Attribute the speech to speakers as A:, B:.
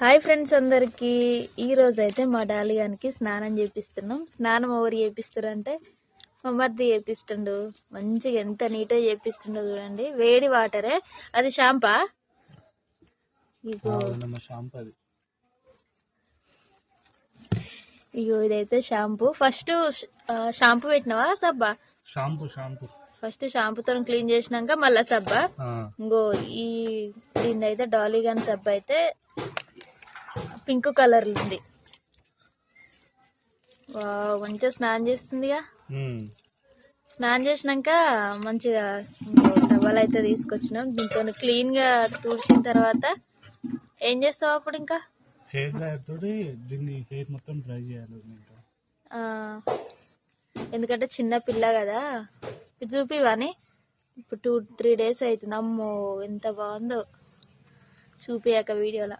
A: Hi friends అందరికీ. ఈరోజు అయితే మా డాలియానికి స్నానం చేపిస్తున్నాం. స్నానం ఎవరు చేపిస్తారంటే మా మద్ది చేపిస్తుండు. మంచిగా ఎంత నీట్గా చేపిస్తుండో చూడండి. వేడి వాటరే. అది షాంపా? ఇగో. ఇగో ఇదైతే షాంపూ. ఫస్ట్ షాంపూ పెట్టినావా సబ్బా?
B: Shampoo shampoo.
A: ఫస్ట్ షాంపూతో క్లీన్ చేసినాక మళ్ళీ సబ్బా? ఇంకో ఈ దీన్ని అయితే డాలీగన్ సబ్బు అయితే పింక్ కలర్ ఉంది. వావ్, మంచిగా స్నానం చేస్తుందిగా. స్నానం చేసినాక మంచిగా టవల్ అయితే తీసుకొచ్చినాం. దీంతో క్లీన్గా తుడిచిన తర్వాత ఏం చేస్తావు అప్పుడు ఇంకా?
B: హెయిర్ డ్రైయర్ తోటి దీన్ని హెయిర్ మొత్తం డ్రై చేయాలి
A: ఎందుకంటే చిన్న పిల్ల కదా. చూపివాని ఇప్పుడు టూ త్రీ డేస్ అవుతుంది. అమ్మో ఎంత బాగుందో. చూపియాక వీడియోలో.